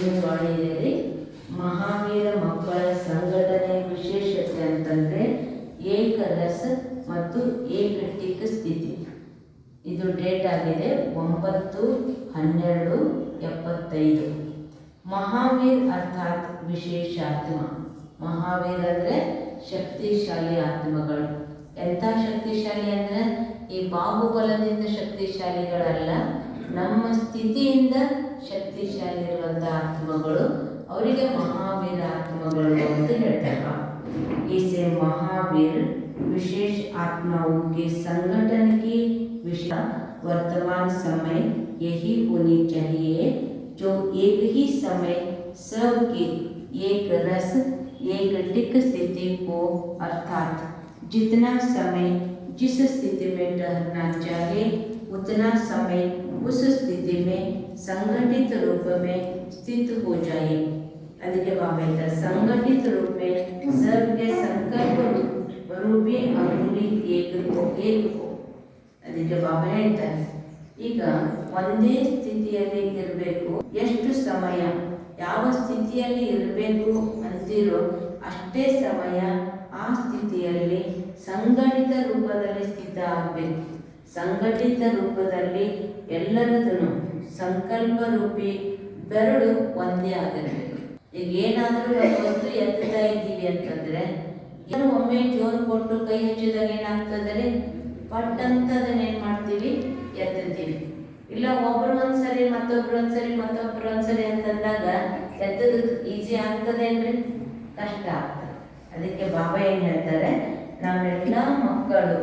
ದಿನವಾಣಿಯಲ್ಲಿ ಮಹಾವೀರ ಮಕ್ಕಳ ಸಂಘಟನೆ ವಿಶೇಷತೆ ಅಂತಂದರೆ ಏಕರಸ ಮತ್ತು ಏಕಟಿಕ ಸ್ಥಿತಿ. ಇದು ಡೇಟ್ ಆಗಿದೆ ಒಂಬತ್ತು ಹನ್ನೆರಡು ಎಪ್ಪತ್ತೈದು. ಮಹಾವೀರ್ ಅರ್ಥಾತ್ ವಿಶೇಷ ಆತ್ಮ. ಮಹಾವೀರ್ ಅಂದರೆ ಶಕ್ತಿಶಾಲಿ ಆತ್ಮಗಳು. ಎಂಥ ಶಕ್ತಿಶಾಲಿ ಅಂದರೆ ಈ ಬಾಹುಬಲದಿಂದ ಶಕ್ತಿಶಾಲಿಗಳಲ್ಲ, ನಮ್ಮ ಸ್ಥಿತಿಯಿಂದ ಶಕ್ತಿಶಾಲಿ ಇರುವಂಥ ಆತ್ಮಗಳು ಅವರಿಗೆ ಮಹಾವೀರ ಆತ್ಮಗಳು ಅಂತ ಹೇಳ್ತಾರೆ इसे महावीर विशेष आत्माओं के संगठन की विषय वर्तमान समय यही होनी चाहिए जो एक ही समय सबकी एक रस एक टिक स्थिति को अर्थात जितना समय जिस स्थिति में ठहरना चाहे उतना समय उस स्थिति में संगठित रूप में स्थित हो जाए ಅದಕ್ಕೆ ಬಾಬಾ ಹೇಳ್ತಾರೆ ಸಂಘಟಿತ ರೂಪೆ ಸರ್ಗೆ ಸಂಕಲ್ಪ ರೂಪಿ ಅನುರಿ ಏಕೋ ಏಕೋ ಅದಕ್ಕೆ ಬಾಬಾ ಹೇಳ್ತಾರೆ ಈಗ ಒಂದೇ ಸ್ಥಿತಿಯಲ್ಲಿ ಇರಬೇಕು ಎಷ್ಟು ಸಮಯ ಯಾವ ಸ್ಥಿತಿಯಲ್ಲಿ ಇರಬೇಕು ಅಂತಿರೋ ಅಷ್ಟೇ ಸಮಯ ಆ ಸ್ಥಿತಿಯಲ್ಲಿ ಸಂಘಟಿತ ರೂಪದಲ್ಲಿ ಸ್ಥಿತ ಆಗಬೇಕು ಸಂಘಟಿತ ರೂಪದಲ್ಲಿ ಎಲ್ಲರದನ್ನು ಸಂಕಲ್ಪ ರೂಪಿ ಬೆರಳು ಒಂದೇ ಆಗಿರಬೇಕು ಈಗ ಏನಾದರೂ ವಸ್ತು ಎತ್ತುತ್ತಾ ಇದ್ದೀವಿ ಅಂತಂದ್ರೆ, ಏನು ಒಮ್ಮೆ ಜೋರು ಕೊಟ್ಟು ಕೈ ಹಚ್ಚಿದಾಗ ಏನಾಗ್ತದೆ? ಪಟ್ ಅಂತ ಅದನ್ನ ಏನ್ ಮಾಡ್ತೀವಿ, ಎತ್ತುತ್ತೀವಿ. ಇಲ್ಲ, ಒಬ್ರು ಒಂದ್ಸರಿ, ಮತ್ತೊಬ್ರು ಒಂದ್ಸರಿ ಮತ್ತೊಬ್ರು ಒಂದ್ಸರಿ ಅಂತಂದಾಗ ಎತ್ತದ ಈಸಿ ಆಗ್ತದೆ ಅಂದ್ರೆ ಕಷ್ಟ ಆಗ್ತದೆ. ಅದಕ್ಕೆ ಬಾಬಾ ಏನು ಹೇಳ್ತಾರೆ? ನಾವೆಲ್ಲ ಮಕ್ಕಳು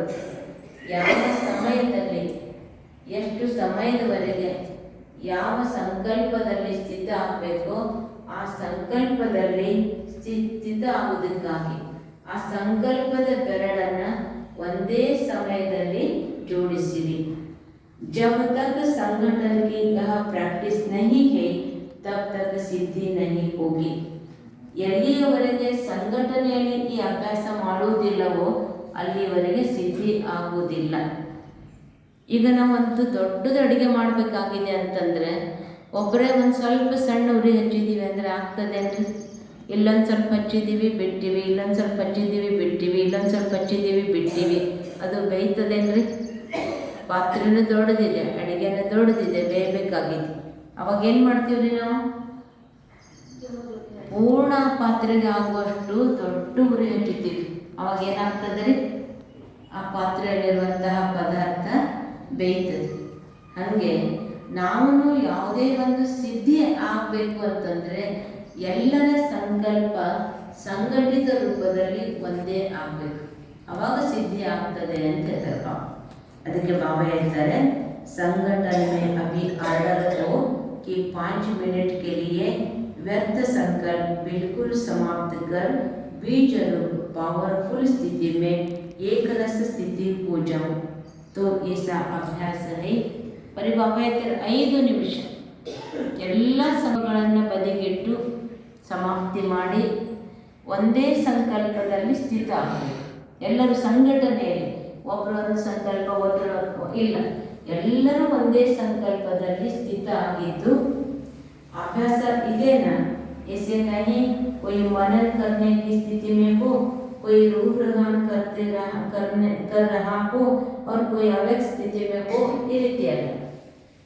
ಯಾವ ಸಮಯದಲ್ಲಿ ಎಷ್ಟು ಸಮಯದವರೆಗೆ ಯಾವ ಸಂಕಲ್ಪದಲ್ಲಿ ಸ್ಥಿತ ಆಗಬೇಕು ಆ ಸಂಕಲ್ಪದಲ್ಲಿ ಸ್ಥಿತ ಆಗುವುದಕ್ಕಾಗಿ ಆ ಸಂಕಲ್ಪದ ಬೆರಳನ್ನ ಒಂದೇ ಸಮಯದಲ್ಲಿ ಜೋಡಿಸಿರಿ जब तक संगठन की यह प्रैक्टिस नहीं है तब तक सिद्धि नहीं होगी ಎಲ್ಲಿಯವರೆಗೆ ಸಂಘಟನೆಯಲ್ಲಿ ಈ ಅಭ್ಯಾಸ ಮಾಡುವುದಿಲ್ಲವೋ ಅಲ್ಲಿವರೆಗೆ ಸಿದ್ಧಿ ಆಗುವುದಿಲ್ಲ. ಈಗ ನಾವು ಒಂದು ದೊಡ್ಡದು ಅಡುಗೆ ಮಾಡಬೇಕಾಗಿದೆ ಅಂತಂದರೆ ಒಬ್ಬರೇ ಒಂದು ಸ್ವಲ್ಪ ಸಣ್ಣ ಉರಿ ಹಚ್ಚಿದ್ದೀವಿ ಅಂದರೆ ಆಗ್ತದೇನು ಇಲ್ಲೊಂದು ಸ್ವಲ್ಪ ಹಚ್ಚಿದ್ದೀವಿ, ಬಿಟ್ಟಿವಿ. ಇಲ್ಲೊಂದು ಸ್ವಲ್ಪ ಹಚ್ಚಿದ್ದೀವಿ, ಬಿಟ್ಟಿವಿ. ಇಲ್ಲೊಂದು ಸ್ವಲ್ಪ ಹಚ್ಚಿದ್ದೀವಿ, ಬಿಟ್ಟಿವಿ. ಅದು ಬೇಯ್ತದೇನ್ರಿ? ಪಾತ್ರೆನೂ ದೊಡ್ಡದಿದೆ, ಅಡುಗೆನೂ ದೊಡ್ಡದಿದೆ, ಬೇಯಬೇಕಾಗಿದೆ. ಅವಾಗ ಏನು ಮಾಡ್ತೀವಿ ರೀ ನಾವು? ಪೂರ್ಣ ಪಾತ್ರೆಗೆ ಆಗುವಷ್ಟು ದೊಡ್ಡ ಉರಿ ಹಚ್ಚಿದ್ದೀವಿ. ಅವಾಗ ಏನಾಗ್ತದೆ ರೀ ಆ ಪಾತ್ರೆಯಲ್ಲಿರುವಂತಹ ಪದಾರ್ಥ ಬೇಯ್ತದೆ ಹಾಗೆ ನಾವು ಯಾವುದೇ ಒಂದು ಸಿದ್ಧಿ ಆಗಬೇಕು ಅಂತಂದರೆ ಎಲ್ಲರ ಸಂಕಲ್ಪ ಸಂಘಟಿತ ರೂಪದಲ್ಲಿ ಒಂದೇ ಆಗಬೇಕು ಅವಾಗ ಸಿದ್ಧಿ ಆಗ್ತದೆ ಅಂತ ಹೇಳ್ತಾರೆ ಬಾಬಾ ಅದಕ್ಕೆ ಬಾಬಾ ಹೇಳ್ತಾರೆ संगठन में अभी ऑर्डर हो कि पाँच मिनट के लिए व्यर्थ संकल्प बिल्कुल समाप्त कर बीज रूप पावरफुल स्थिति में एक रस स्थिति हो जाओ तो ऐसा अभ्यास है ಬರೀ ಬಾಬಾ ಹೇಳ್ತಾರೆ ಐದು ನಿಮಿಷ ಎಲ್ಲ ಸಮಗಳನ್ನು ಬದಿಗಿಟ್ಟು ಸಮಾಪ್ತಿ ಮಾಡಿ ಒಂದೇ ಸಂಕಲ್ಪದಲ್ಲಿ ಸ್ಥಿತ ಆಗಬೇಕು ಎಲ್ಲರೂ ಸಂಘಟನೆಯಲ್ಲಿ ಒಬ್ಬರು ಒಂದು ಸಂಕಲ್ಪ ಒಬ್ಬರು ಇಲ್ಲ ಎಲ್ಲರೂ ಒಂದೇ ಸಂಕಲ್ಪದಲ್ಲಿ ಸ್ಥಿತ ಆಗಿದ್ದು अभ्यास इदेना ऐसे नहीं कोई मनन करने की स्थिति में हो कोई रूप ग्रहण करते रहा करने कर रहा हो और कोई अव्यक्त स्थिति में हो ಈ ರೀತಿಯಲ್ಲ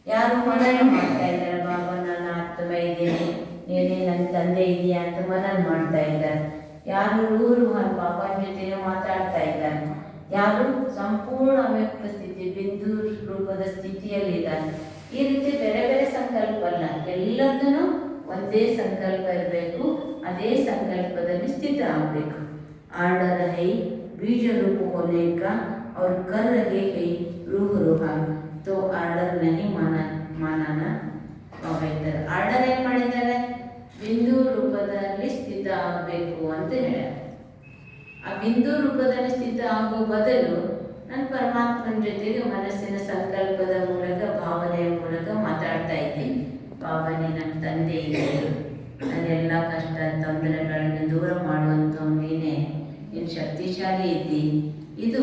ಯಾರು ಮನನ ಮಾಡ್ತಾ ಇದ್ದಾರೆ ಬಾಬಾ ನನ್ನ ಆತ್ಮ ಇದ್ದೀನಿ ನೀನೇ ನನ್ನ ತಂದೆ ಇದೆಯಾ ಅಂತ ಮನನ ಮಾಡ್ತಾ ಇದ್ದಾರೆ ಯಾರು ರೂರು ಬಾಬಾ ಜೊತೆ ಮಾತಾಡ್ತಾ ಇದ್ದಾರೆ ಯಾರು ಸಂಪೂರ್ಣ ಅವ್ಯಕ್ತ ಸ್ಥಿತಿ ಬಿಂದು ರೂಪದ ಸ್ಥಿತಿಯಲ್ಲಿದ್ದಾರೆ ಈ ರೀತಿ ಬೇರೆ ಬೇರೆ ಸಂಕಲ್ಪ ಅಲ್ಲ ಎಲ್ಲದನ್ನು ಒಂದೇ ಸಂಕಲ್ಪ ಇರಬೇಕು ಅದೇ ಸಂಕಲ್ಪದಲ್ಲಿ ಸ್ಥಿತ ಆಗಬೇಕು आड़ रहे बीज रूप होने का और कर रहे है रूह रूहा तो आर्डर नहीं माना ಮಾನನ ಹೋಗಿದ್ದಾರೆ ಆರ್ಡರ್ ಏನು ಮಾಡಿದ್ದಾರೆ ಬಿಂದು ರೂಪದಲ್ಲಿ ಸ್ಥಿತ ಆಗಬೇಕು ಅಂತ ಹೇಳ ಆ ಬಿಂದು ರೂಪದಲ್ಲಿ ಸ್ಥಿತ ಆಗೋ ಬದಲು ನಾನು ಪರಮಾತ್ಮನ ಜೊತೆಗೆ ಮನಸ್ಸಿನ ಸಂಕಲ್ಪದ ಮೂಲಕ, ಭಾವನೆಯ ಮೂಲಕ ಮಾತಾಡ್ತಾ ಇದ್ದೀನಿ. ಭಾವನೆ ನನ್ನ ತಂದೆ ಇದೆ. ನನ್ನೆಲ್ಲ ಕಷ್ಟ, ತೊಂದರೆಗಳನ್ನು ದೂರ ಮಾಡುವಂಥವ್ ನೀನೇ. ನೀನು ಶಕ್ತಿಶಾಲಿ ಐತಿ ಇದು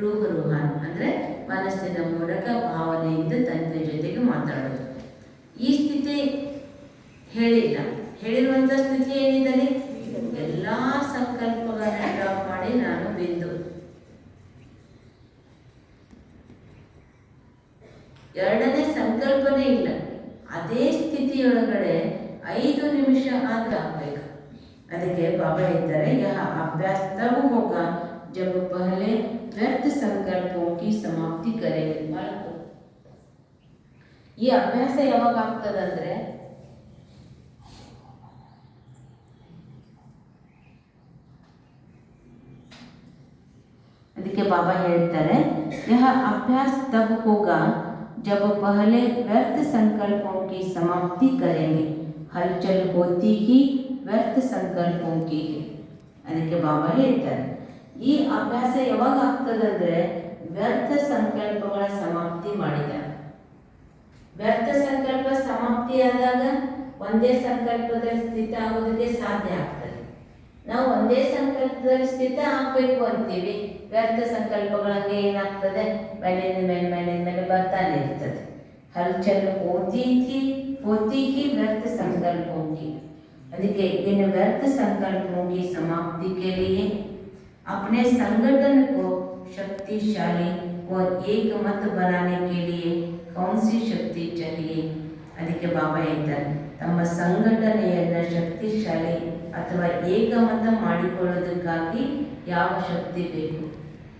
ರೂಹ ರೂಹಾನ್ ಅಂದರೆ ಮನಸ್ಸಿನ ಮೂಲಕ ಭಾವನೆಯಿಂದ ತಂದೆ ಜೊತೆಗೆ ಮಾತಾಡೋದು. ಈ ಸ್ಥಿತಿ ಹೇಳಿಲ್ಲ. ಹೇಳಿರುವಂಥ ಸ್ಥಿತಿ ಏನಿದೆ ಎಲ್ಲ ಸಂಕಲ್ಪಗಳನ್ನ ಡ್ರಾಪ್ ಮಾಡಿ ನಾನು ಬಿಂದು. ಎರಡನೇ ಸಂಕಲ್ಪನೇ ಇಲ್ಲ. ಅದೇ ಸ್ಥಿತಿಯೊಳಗಡೆ ಐದು ನಿಮಿಷ ಆದ್ರೆ अधिक बाबा इधर यह अभ्यास तब होगा जब पहले व्यर्थ संकल्पों की समाप्ति करेंगे ಬಾಲಕರು ಈ ಅಭ್ಯಾಸ ಯಾವಾಗ ಅದಕ್ಕೆ ಬಾಬಾ ಹೇಳ್ತಾರೆ यह अभ्यास तब होगा जब पहले व्यर्थ संकल्पों की समाप्ति करेंगे हलचल होती ही ವ್ಯರ್ಥ ಸಂಕಲ್ಪವು ಕೀಗೆ ಅದಕ್ಕೆ ಬಾಬಾ ಹೇಳ್ತಾರೆ, ಈ ಅಭ್ಯಾಸ ಯಾವಾಗ ಆಗ್ತದಂದ್ರೆ ವ್ಯರ್ಥ ಸಂಕಲ್ಪಗಳ ಸಮಾಪ್ತಿ ಮಾಡಿದಾಗ ವ್ಯರ್ಥ ಸಂಕಲ್ಪ ಸಮಾಪ್ತಿಯಾದಾಗ ಒಂದೇ ಸಂಕಲ್ಪದಲ್ಲಿ ಸ್ಥಿತ ಆಗೋದಕ್ಕೆ ಸಾಧ್ಯ ಆಗ್ತದೆ. ನಾವು ಒಂದೇ ಸಂಕಲ್ಪದಲ್ಲಿ ಸ್ಥಿತ ಆಗಬೇಕು ಅಂತೀವಿ, ವ್ಯರ್ಥ ಸಂಕಲ್ಪಗಳಿಗೆ ಏನಾಗ್ತದೆ? ಮೇಲಿಂದ ಮೇಲೆ ಮೇಲಿನ ಮೇಲೆ ಬರ್ತಾನೆ ಇರ್ತದೆ. ಹಲ್ಚಲು ಓದಿ ಓದಿ ವ್ಯರ್ಥ ಸಂಕಲ್ಪ. ಅದಕ್ಕೆ इन व्यर्थ संकल्पों की समाप्ति के लिए अपने संगठन को शक्तिशाली और एक मत बनाने के लिए कौन सी शक्ति चाहिए ಅದಕ್ಕೆ ಬಾಬಾ ಹೇಳ್ತಾರೆ ತಮ್ಮ ಸಂಘಟನೆಯನ್ನು ಶಕ್ತಿಶಾಲಿ ಅಥವಾ ಏಕಮತ ಮಾಡಿಕೊಳ್ಳೋದಕ್ಕಾಗಿ ಯಾವ ಶಕ್ತಿ ಬೇಕು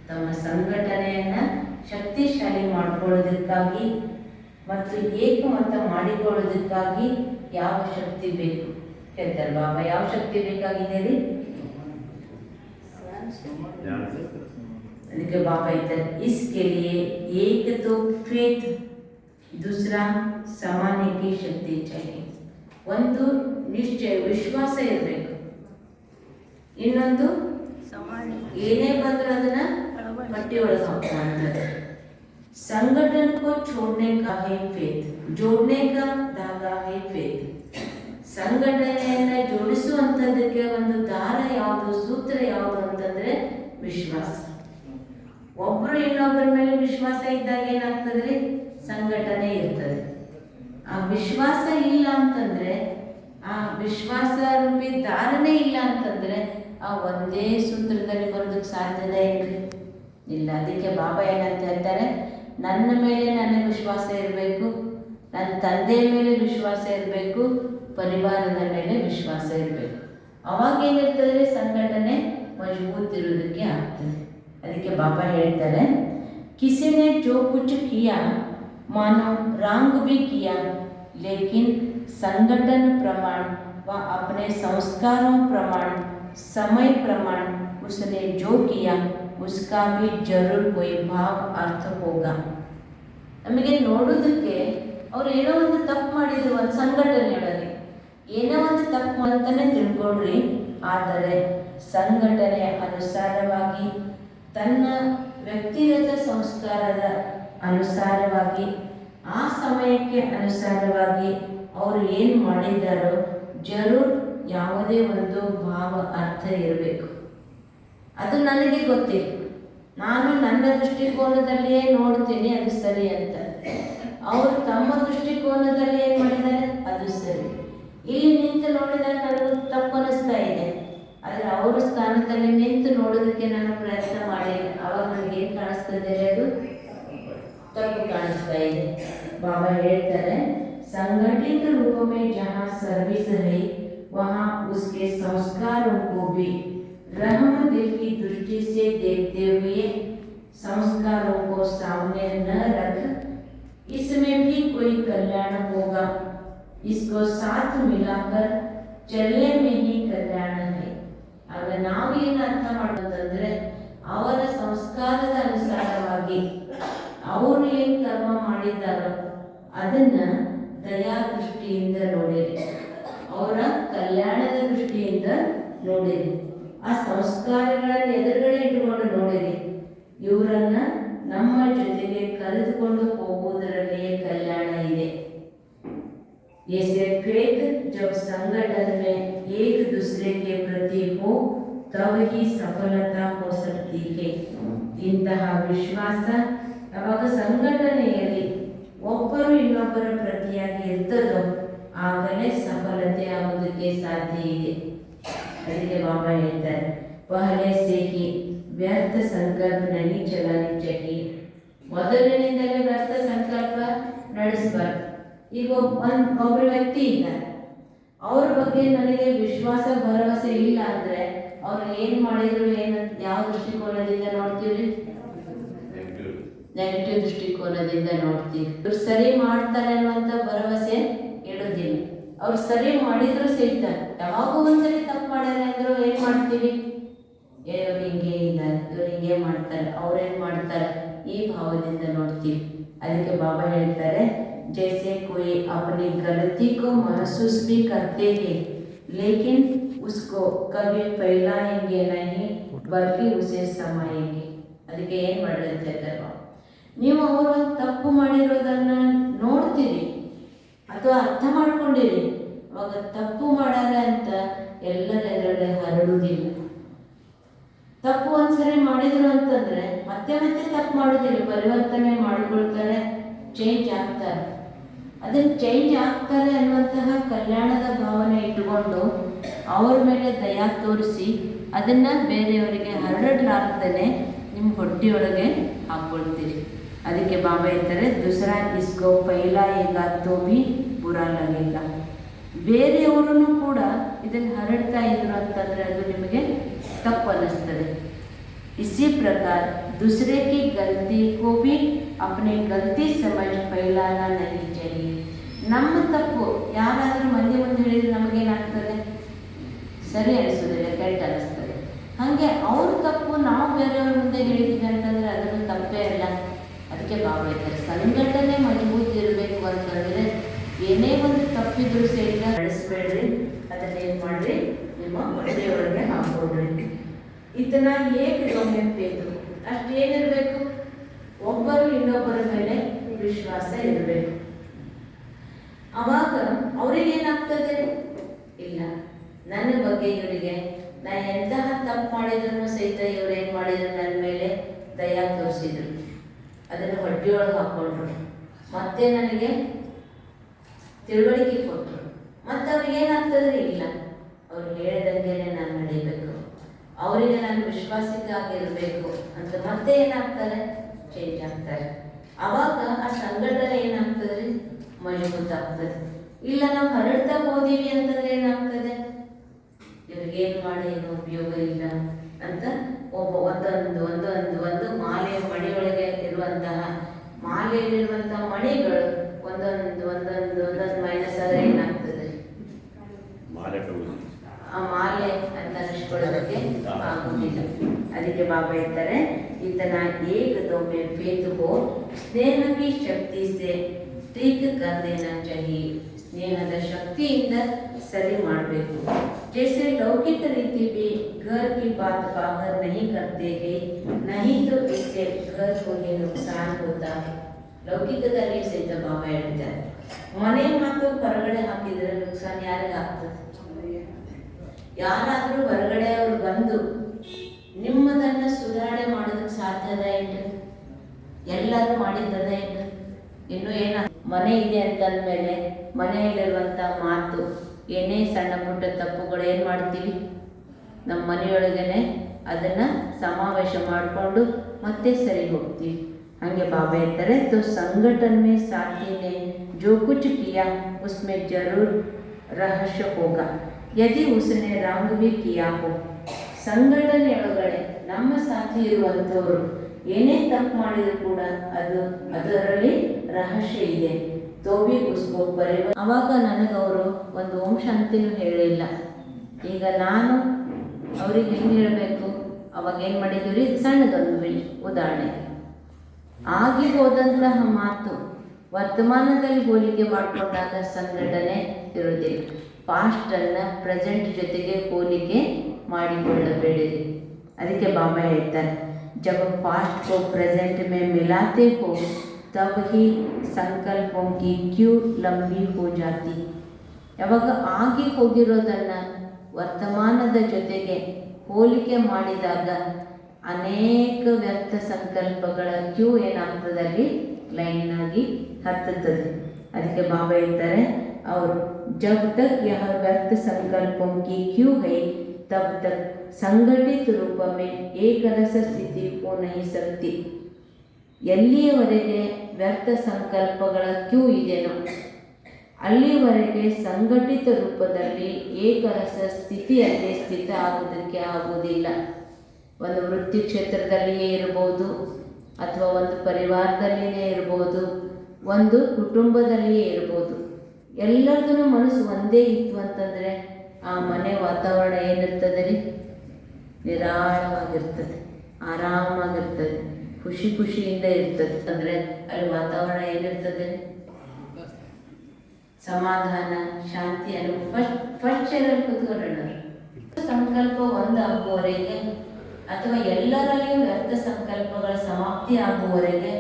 ತಮ್ಮ ಸಂಘಟನೆಯನ್ನು ಶಕ್ತಿಶಾಲಿ ಮಾಡಿಕೊಳ್ಳೋದಕ್ಕಾಗಿ ಮತ್ತು ಏಕಮತ ಮಾಡಿಕೊಳ್ಳೋದಕ್ಕಾಗಿ ಯಾವ ಶಕ್ತಿ ಬೇಕು ಹೇಳ್ತಾರೆ ಬಾಬಾ ಯಾವ ಶಕ್ತಿ ಬೇಕಾಗಿದೆ ರೀ ಅದಕ್ಕೆ ಬಾಬಾ ಇದ್ದಾರೆ इसके लिए एक तो फेथ दूसरा समाने की ಶಕ್ತಿ चाहिए ಒಂದು ನಿಶ್ಚಯ ವಿಶ್ವಾಸ ಇರಬೇಕು ಇನ್ನೊಂದು ಏನೇ ಬಂದ್ರೆ ಅದನ್ನ ಪಟ್ಟಿ ಒಳಗೆ ಹಾಕುವಂಥದ್ದು संगठन को छोड़ने का है फेथ जोड़ने का धागा है फेथ ಸಂಘಟನೆಯನ್ನ ಜೋಡಿಸುವಂಥದ್ದಕ್ಕೆ ಒಂದು ದಾರ ಯಾವುದು, ಸೂತ್ರ ಯಾವುದು ಅಂತಂದ್ರೆ ವಿಶ್ವಾಸ. ಒಬ್ಬರು ಇನ್ನೊಬ್ಬರ ಮೇಲೆ ವಿಶ್ವಾಸ ಇದ್ದಾಗ ಏನಾಗ್ತದ್ರಿ ಸಂಘಟನೆ ಇರ್ತದೆ. ಆ ವಿಶ್ವಾಸ ಇಲ್ಲ ಅಂತಂದ್ರೆ, ಆ ವಿಶ್ವಾಸ ರೂಪಿ ದಾರನೇ ಇಲ್ಲ ಅಂತಂದ್ರೆ, ಆ ಒಂದೇ ಸೂತ್ರದಲ್ಲಿ ಬರೋದಕ್ಕೆ ಸಾಧ್ಯತೆ ಇಲ್ರಿ ಇಲ್ಲ, ಅದಕ್ಕೆ ಬಾಬಾ ಏನಂತ ಹೇಳ್ತಾರೆ, ನನ್ನ ಮೇಲೆ ನನಗೆ ವಿಶ್ವಾಸ ಇರಬೇಕು, ನನ್ನ ತಂದೆಯ ಮೇಲೆ ವಿಶ್ವಾಸ ಇರಬೇಕು ಪರಿವಾರದ ಮೇಲೆ ವಿಶ್ವಾಸ ಇರಬೇಕು ಅವಾಗ ಏನಿರ್ತದೆ ಸಂಘಟನೆ ಮಜಬೂತ್ ಇರೋದಕ್ಕೆ ಆಗ್ತದೆ ಅದಕ್ಕೆ ಬಾಬಾ ಹೇಳ್ತಾರೆ किसी ने जो कुछ किया मानो रंग भी किया लेकिन संगठन प्रमाण व अपने संस्कारों प्रमाण समय प्रमाण उसने जो किया उसका भी जरूर कोई भाव अर्थ होगा ನಮಗೆ ನೋಡೋದಕ್ಕೆ ಅವ್ರು ಏನೋ ಒಂದು ತಪ್ಪು ಮಾಡಿದ್ರು ಒಂದು ಸಂಘಟನೆಯೊಳಗೆ ಏನೋ ಒಂದು ತಪ್ಪು ಅಂತಾನೆ ತಿಳ್ಕೊಳ್ರಿ. ಆದರೆ ಸಂಘಟನೆ ಅನುಸಾರವಾಗಿ, ತನ್ನ ವ್ಯಕ್ತಿಗತ ಸಂಸ್ಕಾರದ ಅನುಸಾರವಾಗಿ, ಆ ಸಮಯಕ್ಕೆ ಅನುಸಾರವಾಗಿ ಅವರು ಏನು ಮಾಡಿದ್ದಾರೋ ಜರೂರ್ ಯಾವುದೇ ಒಂದು ಭಾವ ಅರ್ಥ ಇರಬೇಕು. ಅದು ನನಗೆ ಗೊತ್ತಿಲ್ಲ. ನಾನು ನನ್ನ ದೃಷ್ಟಿಕೋನದಲ್ಲಿಯೇ ನೋಡ್ತೀನಿ ಅದು ಸರಿ ಅಂತ. ಅವರು ತಮ್ಮ ದೃಷ್ಟಿಕೋನದಲ್ಲಿ ಏನು ಮಾಡಿದ್ದಾರೆ ಅದು ಸರಿ. ಇಲ್ಲಿ ನಿಂತು ನೋಡಿದಾಗ ನನಗೆ ತಪ್ಪು ಅನಿಸ್ತಾ ಇದೆ ಆದರೆ ಅವರ ಸ್ಥಾನದಲ್ಲಿ ನಿಂತು ನೋಡೋದಕ್ಕೆ ನಾನು ಪ್ರಯತ್ನ ಮಾಡಿಲ್ಲ ಅವಾಗ ನನಗೆ ಏನು ಕಾಣಿಸ್ತದೆ ಅದು ತಪ್ಪು ಕಾಣಿಸ್ತಾ ಇದೆ ಬಾಬಾ ಹೇಳ್ತಾರೆ संगठित रूप में जहाँ सर्विस है वहाँ उसके संस्कारों को भी रहम दिल की दृष्टि से देखते हुए संस्कारों को सामने न रख इसमें भी कोई कल्याण होगा इसको साथ मिलाकर चलने में ही कल्याण है ಆಗ ನಾವು ಏನು ಅರ್ಥ ಮಾಡೋದಂದ್ರೆ ಅವರ ಸಂಸ್ಕಾರದ ಅನುಸಾರವಾಗಿ ಅವರು ಏನು ಕರ್ಮ ಮಾಡಿದ್ದಾರೋ ಅದನ್ನ ದಯಾ ದೃಷ್ಟಿಯಿಂದ ನೋಡಿರಿ ಅವರ ಕಲ್ಯಾಣದ ದೃಷ್ಟಿಯಿಂದ ನೋಡಿರಿ ಆ ಸಂಸ್ಕಾರಗಳನ್ನು ಎದುರುಗಡೆ ಇಟ್ಟುಕೊಂಡು ನೋಡಿರಿ ಇವರನ್ನ ನಮ್ಮ ಜೊತೆಗೆ ಕರೆದುಕೊಂಡು ಹೋಗುವುದರಲ್ಲಿಯೇ ಕಲ್ಯಾಣ ಇದೆ ये सेक्रेट जब संगठन में एक दूसरे के प्रति हो तब ही सफलता हो सकती है ಇಂತಹ ವಿಶ್ವಾಸ ಯಾವಾಗ ಸಂಘಟನೆಯಲ್ಲಿ ಒಬ್ಬರು ಇನ್ನೊಬ್ಬರ ಪ್ರತಿಯಾಗಿ ಇರ್ತದೋ ಆಗಲೇ ಸಫಲತೆ जाती है ಅದಕ್ಕೆ ಬಾಬಾ ಹೇಳ್ತಾರೆ ಪಹಲೆ से ही ವ್ಯರ್ಥ ಸಂಕಲ್ಪ नहीं चलानी चाहिए ಮೊದಲಿನಿಂದಲೇ ವ್ಯರ್ಥ ಸಂಕಲ್ಪ ನಡೆಸಬಾರ್ದು ಈಗ ಒಬ್ಬ- ವ್ಯಕ್ತಿ ಇದ್ದಾರೆ. ಅವ್ರ ಬಗ್ಗೆ ನನಗೆ ವಿಶ್ವಾಸ, ಭರವಸೆ ಇಲ್ಲ ಅಂದ್ರೆ ಅವ್ರು ಏನ್ ಮಾಡಿದ್ರು ಏನು ಯಾವ ದೃಷ್ಟಿಕೋನದಿಂದ ನೋಡ್ತೀವಿ ನೆಗೆಟಿವ್ ದೃಷ್ಟಿಕೋನದಿಂದ ನೋಡ್ತೀವಿ ಇವ್ರು ಸರಿ ಮಾಡ್ತಾರೆ ಅನ್ನುವಂಥ ಭರವಸೆ ಇಡೋದಿಲ್ಲ. ಅವ್ರು ಸರಿ ಮಾಡಿದ್ರು ಸಿಗ್ತಾರೆ. ಯಾವಾಗೂ ಒಂದ್ಸರಿ ತಪ್ಪು ಮಾಡ್ಯಾರ ಅಂದ್ರು ಏನ್ ಮಾಡ್ತೀವಿ ಏ ಅವ್ರು ಹಿಂಗೆ ಇಲ್ಲ ಇವ್ರು ಹಿಂಗೆ ಮಾಡ್ತಾರೆ. ಅವ್ರೇನ್ ಮಾಡ್ತಾರೆ? ಈ ಭಾವದಿಂದ ನೋಡ್ತೀವಿ ಅದಕ್ಕೆ ಬಾಬಾ ಹೇಳ್ತಾರೆ ಜೈಸೆ कोई अपनी गलती को महसूस भी करते हैं लेकिन उसको कभी फैलाएंगे नहीं बल्कि उसे समाएंगे ಅದಕ್ಕೆ ಏನು ಮಾಡಿರುತ್ತೆ ಹೇಳ್ತಾರೆ ನೀವು ಅವರು ಒಂದು ತಪ್ಪು ಮಾಡಿರೋದನ್ನ ನೋಡ್ತೀರಿ ಅಥವಾ ಅರ್ಥ ಮಾಡ್ಕೊಂಡಿರಿ ಅವಾಗ ತಪ್ಪು ಮಾಡಾರ ಅಂತ ಎಲ್ಲರೆಲ್ಲರಡೆ ಹರಡುವುದಿಲ್ಲ ತಪ್ಪು ಒಂದ್ಸರಿ ಮಾಡಿದ್ರು ಅಂತಂದ್ರೆ ಮತ್ತೆ ಮತ್ತೆ ತಪ್ಪು ಮಾಡೋದಿಲ್ಲ ಪರಿವರ್ತನೆ ಮಾಡಿಕೊಳ್ತಾರೆ ಚೇಂಜ್ ಆಗ್ತಾರೆ ಅದನ್ನ ಚೇಂಜ್ ಆಗ್ತಾರೆ ಅನ್ನುವಂತಹ ಕಲ್ಯಾಣದ ಭಾವನೆ ಇಟ್ಟುಕೊಂಡು ಅವ್ರ ಮೇಲೆ ದಯಾ ತೋರಿಸಿ ಅದನ್ನ ಬೇರೆಯವರಿಗೆ ಹರಡಲಾರ್ದೇ ನಿಮ್ಮ ಹೊಟ್ಟೆಯೊಳಗೆ ಹಾಕ್ಕೊಳ್ತೀರಿ ಅದಕ್ಕೆ ಬಾಬಾ ಹೇಳ್ತಾರೆ ದುಸರಾ ಇಸ್ಕೋ ಫೈಲಾಯೇಗ ತೋ ಭಿ ಬುರಾ ಲಗೇಗ ಬೇರೆಯವರೂ ಕೂಡ ಇದನ್ನು ಹರಡ್ತಾ ಇದ್ರು ಅಂತಂದ್ರೆ ಅದು ನಿಮಗೆ ತಪ್ಪು ಅನ್ನಿಸ್ತದೆ इसी प्रकार दूसरे की गलती को भी अपनी गलती समझ फैलाना नहीं चाहिए ನಮ್ಮ ತಪ್ಪು. ಯಾರಾದರೂ ಮಂದಿ ಮುಂದೆ ಹೇಳಿದ್ರೆ ನಮಗೇನಾಗ್ತದೆ? ಸರಿ ಅನಿಸೋದಿಲ್ಲ ಕೆಟ್ಟ ಅನಿಸ್ತದೆ. ಹಾಗೆ ಅವ್ರ ತಪ್ಪು ನಾವು ಬೇರೆಯವ್ರ ಮುಂದೆ ಹೇಳಿದ್ವಿ ಅಂತಂದರೆ ಅದನ್ನು ತಪ್ಪೇ ಅಲ್ಲ. ಅದಕ್ಕೆ ಇದ್ದಾರೆ ಸಂಘಟನೆ ಮಜಬೂತಿ ಇರಬೇಕು ಅಂತಂದರೆ ಏನೇ ಒಂದು ತಪ್ಪಿದ್ರು ಸಹಿತ ನಡೆಸಬೇಡ್ರಿ ಅದನ್ನೇನು ಮಾಡಿರಿ? ನಿಮ್ಮ ಹೊಟ್ಟೆಯೊಳಗೆ ಹಾಕೊಡ್ರಿ ಇದನ್ನ ಹೇಗೆ ಗಮನಿಸಬೇಕು ಅಷ್ಟೇನಿರಬೇಕು ಒಬ್ಬರು ಇನ್ನೊಬ್ಬರ ಮೇಲೆ ವಿಶ್ವಾಸ ಇರಬೇಕು. ಅವಾಗ ಅವರಿಗೆ ಏನಾಗ್ತದೆ? ಇಲ್ಲ. ನನ್ನ ಬಗ್ಗೆ ಇವರಿಗೆ, ನಾ ಎಂತಹ ತಪ್ಪು ಮಾಡಿದ್ರು ಸಹಿತ ಇವ್ರು ಏನು ಮಾಡಿದ್ರು ನನ್ನ ಮೇಲೆ ದಯಾ ತೋರಿಸಿದ್ರು. ಅದನ್ನು ಹೊಟ್ಟೆಯೊಳಗೆ ಹಾಕೊಂಡ್ರು ಮತ್ತೆ ನನಗೆ ತಿಳುವಳಿಕೆ ಕೊಟ್ಟರು ಮತ್ತೆ ಅವ್ರಿಗೆ ಏನಾಗ್ತದೆ? ಇಲ್ಲ. ಅವ್ರು ಹೇಳಿದಂಗೆನೆ ನಾನು ನಡೀಬೇಕು. ಅವರಿಗೆ ನಾನು ವಿಶ್ವಾಸಿಕಾಗಿರಬೇಕು ಅಂತ ಮತ್ತೆ ಏನಾಗ್ತಾರೆ? ಚೇಂಜ್ ಆಗ್ತಾರೆ. ಅವಾಗ ಆ ಸಂಘಟನೆ ಏನಾಗ್ತದೆ? ಮಜಬೂತ್ ಗೊತ್ತಾಗ್ತದೆ. ಇಲ್ಲ ನಾವು ಹರಡ್ತಾ ಹೋದೀವಿ ಅಂತಂದ್ರೆ ಏನಾಗ್ತದೆ ಇವ್ರಿಗೇನು ಮಾಡಿ ಏನು ಉಪಯೋಗ ಇಲ್ಲ ಅಂತ ಒಬ್ಬ ಒಂದೊಂದು ಒಂದೊಂದು ಒಂದು ಮಾಲೆ ಮಣಿಯೊಳಗೆ ಇರುವಂತಹ ಮಾಲೆಯಲ್ಲಿರುವಂತಹ ಮಣಿಗಳು ಒಂದೊಂದು ಒಂದೊಂದು ಒಂದೊಂದು ಮೈನಸ್ ಆದ್ರೆ ಏನಾಗ್ತದೆ ಆ ಮಾಲೆ ಅಂತ ಅನಿಸ್ಕೊಳ್ಳೋದಕ್ಕೆ ಆಗುವುದಿಲ್ಲ ಅದಕ್ಕೆ ಬಾಬಾ ಹೇಳ್ತಾರೆ ಇತನ ಏಕ ದೊಮ್ಮೆ ಫೇತ್ ಹೋ ಸ್ನೇಹ ಕಿ ಶಕ್ತಿ ಸೆ ठीक कर देना चाहिए ಸ್ನೇಹದ ಶಕ್ತಿಯಿಂದ ಸರಿ ಮಾಡಬೇಕು जैसे लौकिक रीति भी घर की बात बाहर नहीं करते हैं नहीं तो इससे घर को ही नुकसान होता है ಲೌಕಿಕದಲ್ಲಿ ಸಹಿತ ಬಾಬಾ ಹೇಳ್ತಾರೆ ಮನೆ ಮಾತು ಹೊರಗಡೆ ಹಾಕಿದ್ರೆ ನುಕ್ಸಾನ್ ಯಾರಿಗೆ ಆಗ್ತದೆ ಯಾರಾದರೂ ಹೊರಗಡೆ ಅವರು ಬಂದು ನಿಮ್ಮದನ್ನ ಸುಧಾರಣೆ ಮಾಡೋದಕ್ಕೆ ಸಾಧ್ಯದ ಏನು ಎಲ್ಲರೂ ಮಾಡಿದ್ದದ ಏನು ಇನ್ನು ಏನ ಮನೆ ಇದೆ ಅಂತಂದ್ಮೇಲೆ ಮನೆಯಲ್ಲಿರುವಂಥ ಮಾತು ಏನೇ ಸಣ್ಣ ಪುಟ್ಟ ತಪ್ಪುಗಳು ಏನು ಮಾಡ್ತೀವಿ ನಮ್ಮ ಮನೆಯೊಳಗನೆ ಅದನ್ನು ಸಮಾವೇಶ ಮಾಡಿಕೊಂಡು ಮತ್ತೆ ಸರಿ ಹೋಗ್ತೀವಿ ಹಾಗೆ ಬಾಬಾ ಹೇಳ್ತಾರೆ तो संगठन में साथी ने जो कुछ किया उसमें जरूर रहस्य होगा यदि उसने रंग भी किया हो ಸಂಘಟನೆಯೊಳಗಡೆ ನಮ್ಮ ಸಾಥಿ ಇರುವಂಥವ್ರು ಏನೇ ತಪ್ಪು ಮಾಡಿದ್ರು ಕೂಡ ಅದು ಅದರಲ್ಲಿ ರಹಸ್ಯ ಇದೆ ತೋಬಿಗೋಸ್ಕೋ ಬರೆಯ ಅವಾಗ ನನಗವರು ಒಂದು ವಂಶ ಅಂತಲೂ ಹೇಳಿಲ್ಲ. ಈಗ ನಾನು ಅವ್ರಿಗೆ ಹೆಂಗೆ ಹೇಳಬೇಕು? ಅವಾಗ ಏನು ಮಾಡಿದ್ದೀವಿ ಸಣ್ಣದೊಂದು ಉದಾಹರಣೆ ಆಗಿ ಹೋದಂತಹ ಮಾತು ವರ್ತಮಾನದಲ್ಲಿ ಹೋಲಿಕೆ ಮಾಡಿಕೊಂಡಾಗ ಸಂಘಟನೆ ಇರುವುದಿಲ್ಲ ಪಾಸ್ಟನ್ನು ಪ್ರೆಸೆಂಟ್ ಜೊತೆಗೆ ಹೋಲಿಕೆ ಮಾಡಿಕೊಳ್ಳಬೇಡಿರಿ ಅದಕ್ಕೆ ಬಾಬಾ ಹೇಳ್ತಾರೆ ಜಬ ಪಾಸ್ಟ್ ಕೋ ಪ್ರೆಸೆಂಟ್ ಮೇ ಮಿಲಾತೆ ಕೋ ತಬ್ ही ಸಂಕಲ್ಪೋ ಕ್ಯೂ ಲಂಬಿ ಹೋ ಜಾತಿ ಯಾವಾಗ ಆಗಿ ಹೋಗಿರೋದನ್ನು ವರ್ತಮಾನದ ಜೊತೆಗೆ ಹೋಲಿಕೆ ಮಾಡಿದಾಗ ಅನೇಕ ವ್ಯರ್ಥ ಸಂಕಲ್ಪಗಳ ಕ್ಯೂ ಏನಾಗ್ತದೆ ಅಲ್ಲಿ ಲೈನಾಗಿ ಹತ್ತುತ್ತದೆ ಅದಕ್ಕೆ ಬಾಬಾ ಹೇಳ್ತಾರೆ ಅವರು ಜಬ್ ತಕ್ ಯಹ ವ್ಯರ್ಥ ಸಂಕಲ್ಪಂ ಕ್ಯೂ ಹೈ ತಬ್ ತಕ್ ಸಂಘಟಿತ ರೂಪ ಮೇ ಏಕರಸ ಸ್ಥಿತಿ ಕೋ ನಹಿ सकती। ಎಲ್ಲಿಯವರೆಗೆ ವ್ಯರ್ಥ ಸಂಕಲ್ಪಗಳ ಕ್ಯೂ ಇದೆನೋ, ಅಲ್ಲಿವರೆಗೆ ಸಂಘಟಿತ ರೂಪದಲ್ಲಿ ಏಕರಸ ಸ್ಥಿತಿಯಲ್ಲಿ ಸ್ಥಿತ ಆಗೋದಕ್ಕೆ ಆಗುವುದಿಲ್ಲ. ಒಂದು ವೃತ್ತಿ ಕ್ಷೇತ್ರದಲ್ಲಿಯೇ ಇರಬಹುದು ಅಥವಾ ಒಂದು ಪರಿವಾರದಲ್ಲಿಯೇ ಇರಬಹುದು, ಒಂದು ಕುಟುಂಬದಲ್ಲಿಯೇ ಇರಬಹುದು. ಎಲ್ಲರದೂ ಮನಸ್ಸು ಒಂದೇ ಇತ್ತು ಅಂತಂದರೆ ಆ ಮನೆ ವಾತಾವರಣ ಏನಿರ್ತದೆ ರೀ? ನಿರಾಳವಾಗಿರ್ತದೆ, ಆರಾಮಾಗಿರ್ತದೆ. ಖುಷಿ ಖುಷಿಯಿಂದ ಇರ್ತದೆ. ಅಂದರೆ ಅಲ್ಲಿ ವಾತಾವರಣ ಏನಿರ್ತದೆ? ಸಮಾಧಾನ ಶಾಂತಿ ಅನ್ನು ಫಸ್ಟ್ ಫಸ್ಟ್ ಚೇರಲ್ಲಿ ಕೂತ್ಕೊಳ್ಳೋಣ ಸಂಕಲ್ಪ ಒಂದು ಆಗುವವರೆಗೆ ಅಥವಾ ಎಲ್ಲರಲ್ಲಿಯೂ ವ್ಯರ್ಥ ಸಂಕಲ್ಪಗಳ ಸಮಾಪ್ತಿ ಆಗುವವರೆಗೆ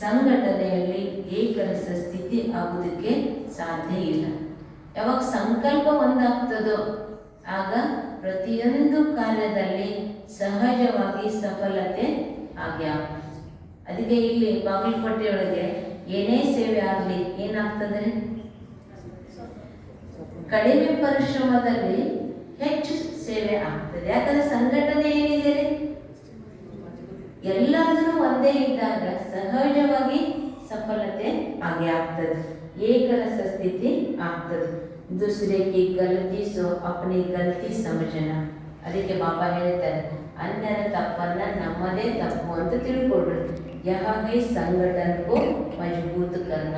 ಸಂಘಟನೆಯಲ್ಲಿ ಏಕರಸ ಸ್ಥಿತಿ ಆಗುವುದಕ್ಕೆ ಸಾಧ್ಯ ಇಲ್ಲ. ಯಾವಾಗ ಸಂಕಲ್ಪ ಒಂದಾಗ್ತದೋ ಆಗ ಪ್ರತಿಯೊಂದು ಕಾರ್ಯದಲ್ಲಿ ಸಹಜವಾಗಿ ಸಫಲತೆ ಆಗ್ಯಾವ ಆಗ್ತದೆ ಅದಕ್ಕೆ ಇಲ್ಲಿ ಬಾಗಲಕೋಟೆ ಏನೇ ಸೇವೆ ಆಗಲಿ, ಏನಾಗ್ತದೆ? ಕಡಿಮೆ ಪರಿಶ್ರಮದಲ್ಲಿ ಹೆಚ್ಚು ಸೇವೆ ಆಗ್ತದೆ. ಯಾಕಂದ್ರೆ ಸಂಘಟನೆ ಏನಿದೆ ಎಲ್ಲಾದರೂ ಒಂದೇ ಇದ್ದಾಗ ಸಹಜವಾಗಿ ಸಫಲತೆ ಹಾಗೆ ಆಗ್ತದೆ. ಏಕರಸ ಸ್ಥಿತಿ ಆಗ್ತದೆ. ಗಲ್ತಿ ಸೊ ಅಪನಿ ಗಲ್ತಿ ಸಮಜನ. ಅದಕ್ಕೆ ಬಾಬಾ ಹೇಳ್ತಾರೆ, ಅನ್ಯರ ತಪ್ಪನ್ನ ನಮ್ಮದೇ ತಪ್ಪು ಅಂತ ತಿಳ್ಕೊಡ್ರಿ ಯಾವಾಗ ಸಂಘಟನೆಗೂ ಮಜಬೂತ್ ಕರ್ನ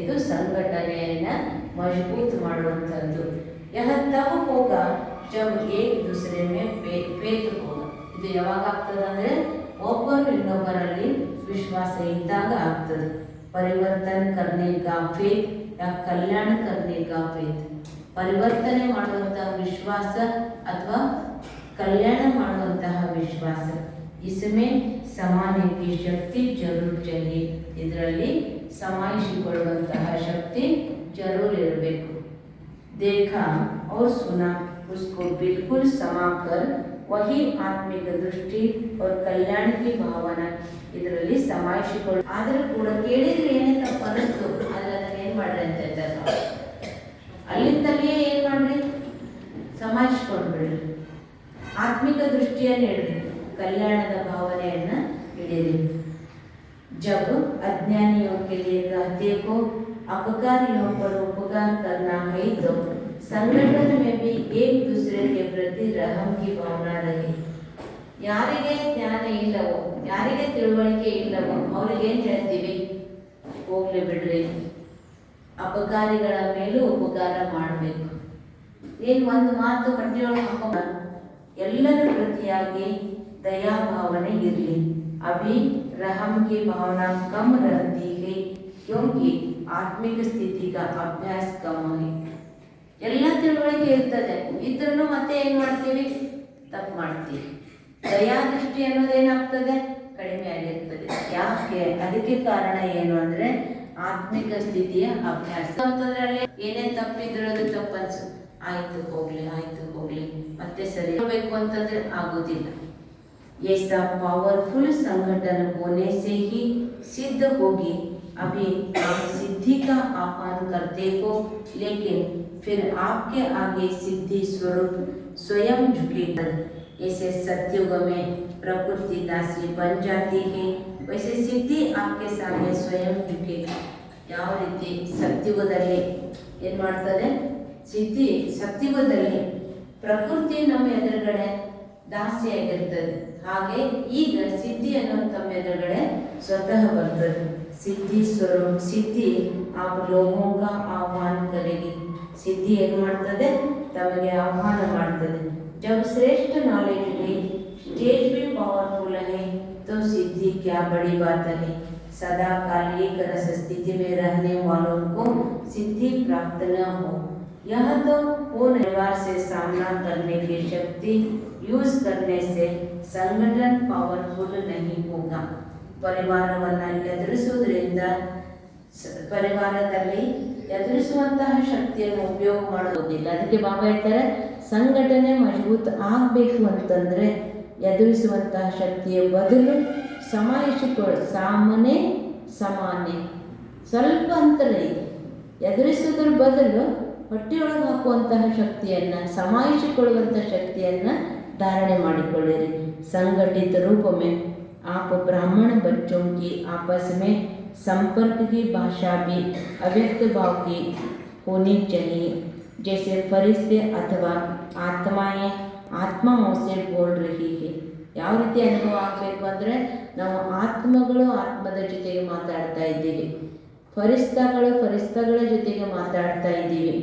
ಇದು ಸಂಘಟನೆಯನ್ನು ಮಜಬೂತ್ ಮಾಡುವಂಥದ್ದು. ಯಹ ತಬ್ ಹೋಗ ಜಬ್ ಏಕ್ ದೂಸರೆ ಮೇ ಪೇತ್ ಹೋಗ. ಇದು ಯಾವಾಗ ಆಗ್ತದೆ ಅಂದ್ರೆ ಒಬ್ಬರು ಇನ್ನೊಬ್ಬರಲ್ಲಿ ವಿಶ್ವಾಸ ಇದ್ದಾಗ ಆಗ್ತದೆ. ಪರಿವರ್ತನೆ ಕರ್ನೆ ಕಾ ಫೇತ್ ಯಾ ಕಲ್ಯಾಣ ಕರ್ನೆ ಕಾ ಫೇತ್ ಪರಿವರ್ತನೆ ಮಾಡುವಂತಹ ವಿಶ್ವಾಸ ಅಥವಾ ಕಲ್ಯಾಣ ಮಾಡುವಂತಹ ವಿಶ್ವಾಸ. ಇಸಮೆ ಸಮಾನಕ್ಕೆ ಶಕ್ತಿ ಜರೂರ್ चाहिए ಇದರಲ್ಲಿ ಸಮಾಯಿಸಿಕೊಳ್ಳುವಂತಹ ಶಕ್ತಿ ಜರೂರ್ ಇರಬೇಕು देखा और सुना उसको बिल्कुल समा कर वही आत्मिक दृष्टि और कल्याण की भावना ಇದರಲ್ಲಿ ಸಮಾಯಿಸಿಕೊಳ್ಳ ಆದರೂ ಕೂಡ ಕೇಳಿದ್ರೆ ಏನೇ ತಪ್ಪು ಅನ್ನಿಸ್ತು ಆದ್ರೆ ಅದನ್ನ ಏನ್ ಮಾಡ್ರಿ ಅಂತ ಹೇಳ್ತಾರೆ ನಾವು. ಅಲ್ಲಿಂದಲೇ ಏನ್ ಮಾಡ್ರಿ ಸಮಾಯಿಸ್ಕೊಂಡ್ಬಿಡ್ರಿ ಆತ್ಮಿಕ ದೃಷ್ಟಿಯನ್ನು ಇಡ್ರಿ ಕಲ್ಯಾಣದ ಭಾವನೆಯನ್ನ ಹಿಡೀರಿ जब अज्ञानियों के लिए कहते को अपकारियों पर उपकार करना है तो संगठन में भी एक दूसरे के प्रति रहम की भावना रहे ಯಾರಿಗೆ ಜ್ಞಾನ ಇಲ್ಲವೋ ಯಾರಿಗೆ ತಿಳುವಳಿಕೆ ಇಲ್ಲವೋ ಅವ್ರಿಗೆ ಏನು ಹೇಳ್ತೀವಿ ಹೋಗ್ಲಿ ಬಿಡ್ರಿ ಅಪಕಾರಿಗಳ ಮೇಲೂ ಉಪಕಾರ ಮಾಡಬೇಕು ಏನು ಒಂದು ಮಾತು ಕಟ್ಟಿಯೊಳಗೆ ಹಾಕೊಂಡ ಎಲ್ಲರ ಪ್ರತಿಯಾಗಿ ದಯಾಭಾವನೆ ಇರಲಿ अभी रहम की भावना कम रहती है क्योंकि आत्मिक स्थिति का अभ्यास कम है ಎಲ್ಲ ತಿಳುವಳಿಕೆ ಇರ್ತದೆ ಇದ್ರೂ ಮತ್ತೆ ಏನ್ ಮಾಡ್ತೀವಿ ತಪ್ಪು ಮಾಡ್ತೀವಿ ದಯಾದೃಷ್ಟಿ ಅನ್ನೋದೇನಾಗ್ತದೆ ಕಡಿಮೆ ಆಗಿರ್ತದೆ ಯಾಕೆ ಅದಕ್ಕೆ ಕಾರಣ ಏನು ಅಂದ್ರೆ ಆತ್ಮಿಕ ಸ್ಥಿತಿಯ ಅಭ್ಯಾಸ ಅಂತಂದ್ರೆ ಅಲ್ಲಿ ಏನೇ ತಪ್ಪಿದ್ರು ಅದು ತಪ್ಪನ್ಸು ಆಯ್ತು ಹೋಗ್ಲಿ ಆಯ್ತು ಹೋಗ್ಲಿ ಮತ್ತೆ ಸರಿ ಬೇಕು ಅಂತಂದ್ರೆ ಆಗೋದಿಲ್ಲ ऐसा पावरफुल संगठन होने से ही सिद्ध होगी अभी आप सिद्धि का आह्वान करते हो लेकिन फिर आपके आगे सिद्धि स्वरूप स्वयं झुकेगा ऐसे सत्युग में प्रकृति दासी बन जाती है वैसे सिद्धि आपके सामने स्वयं झुकेगा ಯಾವ ರೀತಿ ಸತ್ಯುಗದಲ್ಲಿ ಏನು ಮಾಡ್ತದೆ ಸಿದ್ಧಿ ಸತ್ಯುಗದಲ್ಲಿ ಪ್ರಕೃತಿ ನಮ್ಮ ಎದುರುಗಡೆ ದಾಸಿಯಾಗಿರ್ತದೆ ಹಾಗೆ ಈಗ ಸಿದ್ಧಿ ಅನ್ನೋದು ತಮ್ಮ ಎದುರುಗಡೆ ಸ್ವತಃ ಬರ್ತದೆ ಸಿದ್ಧಿ ಸ್ವರೂಪ ಸಿದ್ಧಿ ಆ ಲೋಗೋಗ ಆಹ್ವಾನ ಕರೆಗಿ ಸಿದ್ಧಿ ಏನು ಮಾಡ್ತದೆ ತಮಗೆ ಆಹ್ವಾನ ಮಾಡ್ತದೆ जब श्रेष्ठ नॉलेज है स्टेज भी पावरफुल है तो सिद्धि क्या बड़ी बात है सदा काल एक रस स्थिति में रहने वालों को सिद्धि प्राप्त न हो यह तो पूर्ण व्यवहार से सामना करने की शक्ति यूज करने से संगठन पावरफुल नहीं होगा ಪರಿವಾರವನ್ನು ಎದುರಿಸುವುದರಿಂದ ಸ- ಪರಿವಾರದಲ್ಲಿ ಎದುರಿಸುವಂತಹ ಶಕ್ತಿಯನ್ನು ಉಪಯೋಗ ಮಾಡೋದಿಲ್ಲ ಅದಕ್ಕೆ ಬಾಬಾ ಹೇಳ್ತಾರೆ ಸಂಘಟನೆ ಮಜಬೂತ್ ಆಗಬೇಕು ಅಂತಂದರೆ ಎದುರಿಸುವಂತಹ ಶಕ್ತಿಯ ಬದಲು ಸಮಾಯಿಸಿಕೊಳ್ಳ ಸಾಮನೆ ಸಮಾನೆ ಸ್ವಲ್ಪ ಅಂತರ ಇದೆ ಎದುರಿಸೋದ್ರ ಬದಲು ಹೊಟ್ಟೆಯೊಳಗೆ ಹಾಕುವಂತಹ ಶಕ್ತಿಯನ್ನು ಸಮಾಯಿಸಿಕೊಳ್ಳುವಂಥ ಶಕ್ತಿಯನ್ನು धारणे ಮಾಡಿಕೊಳ್ಳಿರಿ संगठित रूप में आप ब्राह्मण बच्चों की आपस में संपर्क की भाषा भी अव्यक्त भाव की होनी चाहिए जैसे फरिश्ते अथवा आत्माएं आत्माओं से बोल रही है ಯಾವ ರೀತಿ ಅನುಭವ ಆಗಬೇಕು ಅಂದರೆ ನಾವು ಆತ್ಮಗಳು ಆತ್ಮದ ಜೊತೆಗೆ ಮಾತಾಡ್ತಾ ಇದ್ದೀವಿ ಫರಿಸ್ತಾಗಳು ಫರಿಸ್ತಾಗಳ ಜೊತೆಗೆ ಮಾತಾಡ್ತಾ ಇದ್ದೀವಿ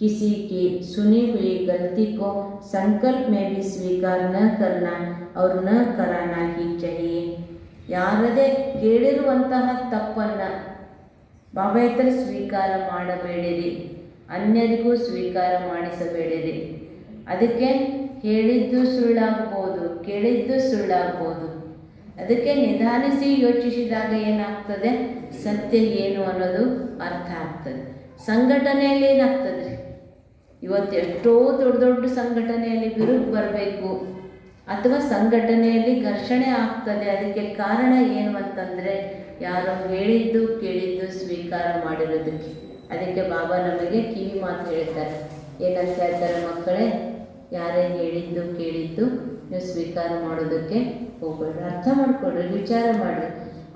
किसी की सुनी हुई गलती को संकल्प में भी स्वीकार न करना और न कराना ही चाहिए ಯಾರದೇ ಕೇಳಿರುವಂತಹ ತಪ್ಪನ್ನು ಬಾಬಾ ಹತ್ರ ಸ್ವೀಕಾರ ಮಾಡಬೇಡಿರಿ ಅನ್ಯರಿಗೂ ಸ್ವೀಕಾರ ಮಾಡಿಸಬೇಡಿರಿ ಅದಕ್ಕೆ ಹೇಳಿದ್ದು ಸುಳ್ಳಾಗ್ಬೋದು ಕೇಳಿದ್ದು ಸುಳ್ಳಾಗ್ಬೋದು ಅದಕ್ಕೆ ನಿಧಾನಿಸಿ ಯೋಚಿಸಿದಾಗ ಏನಾಗ್ತದೆ ಸತ್ಯ ಏನು ಅನ್ನೋದು ಅರ್ಥ ಆಗ್ತದೆ ಸಂಘಟನೆಯಲ್ಲಿ ಏನಾಗ್ತದೆ ರೀ ಇವತ್ತು ಎಷ್ಟೋ ದೊಡ್ಡ ದೊಡ್ಡ ಸಂಘಟನೆಯಲ್ಲಿ ಬಿರುಕು ಬರಬೇಕು ಅಥವಾ ಸಂಘಟನೆಯಲ್ಲಿ ಘರ್ಷಣೆ ಆಗ್ತದೆ, ಅದಕ್ಕೆ ಕಾರಣ ಏನು ಅಂತಂದರೆ ಯಾರೋ ಹೇಳಿದ್ದು ಕೇಳಿದ್ದು ಸ್ವೀಕಾರ ಮಾಡಿರೋದಕ್ಕೆ. ಅದಕ್ಕೆ ಬಾಬಾ ನಮಗೆ ಕಿವಿ ಮಾತು ಹೇಳ್ತಾರೆ. ಏನಂತ ಹೇಳ್ತಾರೆ ಮಕ್ಕಳೇ, ಯಾರೇ ಹೇಳಿದ್ದು ಕೇಳಿದ್ದು ನೀವು ಸ್ವೀಕಾರ ಮಾಡೋದಕ್ಕೆ ಹೋಗ್ಬೇಡ್ರಿ. ಅರ್ಥ ಮಾಡ್ಕೊಡ್ರಿ ವಿಚಾರ ಮಾಡಿರಿ.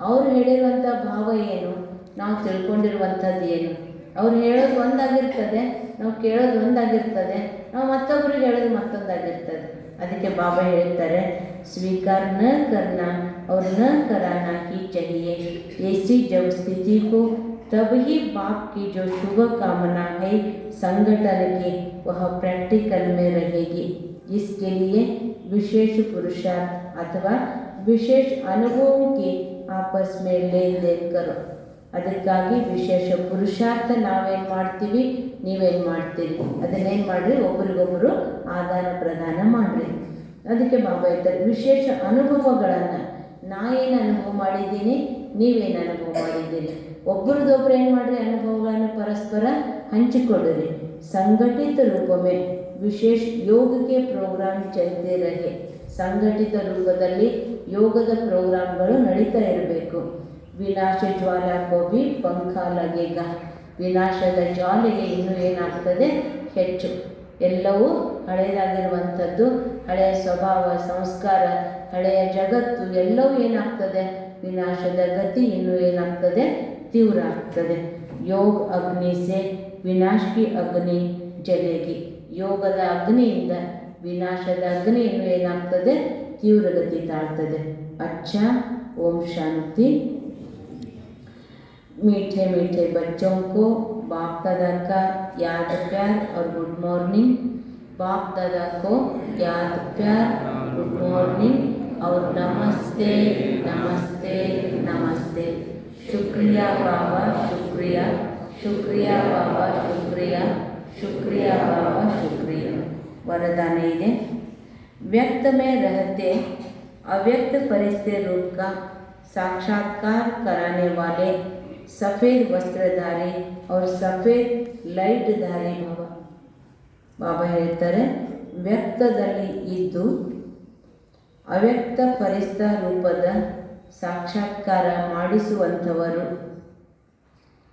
ಅವರು ಹೇಳಿರುವಂಥ ಭಾವ ಏನು? ನಾವು ತಿಳ್ಕೊಂಡಿರುವಂಥದ್ದು ಏನು? ಅವ್ರು ಹೇಳೋದು ಒಂದಾಗಿರ್ತದೆ ನಾವು ಕೇಳೋದು ಒಂದಾಗಿರ್ತದೆ ನಾವು ಮತ್ತೊಬ್ಬರಿಗೆ ಹೇಳೋದು ಮತ್ತೊಂದಾಗಿರ್ತದೆ ಅದಕ್ಕೆ ಬಾಬಾ ಹೇಳ್ತಾರೆ ಸ್ವೀಕಾರ ನ करना और न कराना ही चाहिए ऐसी जब स्थिति को तब ही बाप की जो शुभ कामना है संगठन की वह प्रैक्टिकल में रहेगी इसके लिए विशेष पुरुषार्थ अथवा विशेष अनुभवों की आपस में लेन देन करो ಅದಕ್ಕಾಗಿ ವಿಶೇಷ ಪುರುಷಾರ್ಥ ನಾವೇನು ಮಾಡ್ತೀವಿ, ನೀವೇನು ಮಾಡ್ತೀರಿ? ಅದನ್ನೇನು ಮಾಡಿರಿ? ಒಬ್ರಿಗೊಬ್ಬರು ಆದಾನ ಪ್ರದಾನ ಮಾಡಿರಿ. ಅದಕ್ಕೆ ಬಾಬಾ ಹೇಳ್ತಾರೆ ವಿಶೇಷ ಅನುಭವಗಳನ್ನು ನಾ ಏನು ಅನುಭವ ಮಾಡಿದ್ದೀನಿ, ನೀವೇನು ಅನುಭವ ಮಾಡಿದ್ದೀರಿ? ಒಬ್ಬರದೊಬ್ರು ಏನು ಮಾಡಿರಿ? ಅನುಭವಗಳನ್ನು ಪರಸ್ಪರ ಹಂಚಿಕೊಳ್ಳಿರಿ ಸಂಘಟಿತ ರೂಪವೇ ವಿಶೇಷ ಯೋಗಕ್ಕೆ ಪ್ರೋಗ್ರಾಮ್ ಚಲತೆ ಸಂಘಟಿತ ರೂಪದಲ್ಲಿ ಯೋಗದ ಪ್ರೋಗ್ರಾಮ್ಗಳು ನಡೀತಾ ಇರಬೇಕು. ವಿನಾಶ ಜ್ವಾಲ ಗೋಬಿ ಪಂಖ ಲಗೇಗ ವಿನಾಶದ ಜ್ವಾಲೆಗೆ ಇನ್ನೂ ಏನಾಗ್ತದೆ? ಹೆಚ್ಚು. ಎಲ್ಲವೂ ಹಳೆಯದಾಗಿರುವಂಥದ್ದು. ಹಳೆಯ ಸ್ವಭಾವ, ಸಂಸ್ಕಾರ, ಹಳೆಯ ಜಗತ್ತು, ಎಲ್ಲವೂ ಏನಾಗ್ತದೆ? ವಿನಾಶದ ಗತಿ ಇನ್ನೂ ಏನಾಗ್ತದೆ? ತೀವ್ರ ಆಗ್ತದೆ. ಯೋಗ ಅಗ್ನಿ ಸೆ, ವಿನಾಶಿ ಅಗ್ನಿ ಜಲೆಗಿ. ಯೋಗದ ಅಗ್ನಿಯಿಂದ ವಿನಾಶದ ಅಗ್ನಿ ಇನ್ನೂ ಏನಾಗ್ತದೆ? ತೀವ್ರಗತಿ ತಾಳ್ತದೆ. ಅಚ್ಚ, ಓಂ ಶಾಂತಿ. मीठे मीठे बच्चों को बाप दादा का याद प्यार और गुड मॉर्निंग। बाप दादा को याद प्यार, गुड मॉर्निंग और नमस्ते नमस्ते नमस्ते। शुक्रिया बाबा, शुक्रिया। शुक्रिया बाबा, शुक्रिया। शुक्रिया बाबा, शुक्रिया। वरदान ಇದೆ व्यक्त में रहते, अव्यक्त परिस्थिति रूप का साक्षात्कार कराने वाले सफ़ेद वस्त्रधारी और सफ़ेद ಲೈಟ್ಧಾರಿ ಭವ ಬಾಬಾ ಹೇಳ್ತಾರೆ ವ್ಯಕ್ತದಲ್ಲಿ ಇದ್ದು ಅವ್ಯಕ್ತ ಪರಿಸ್ಥ ರೂಪದ ಸಾಕ್ಷಾತ್ಕಾರ ಮಾಡಿಸುವಂಥವರು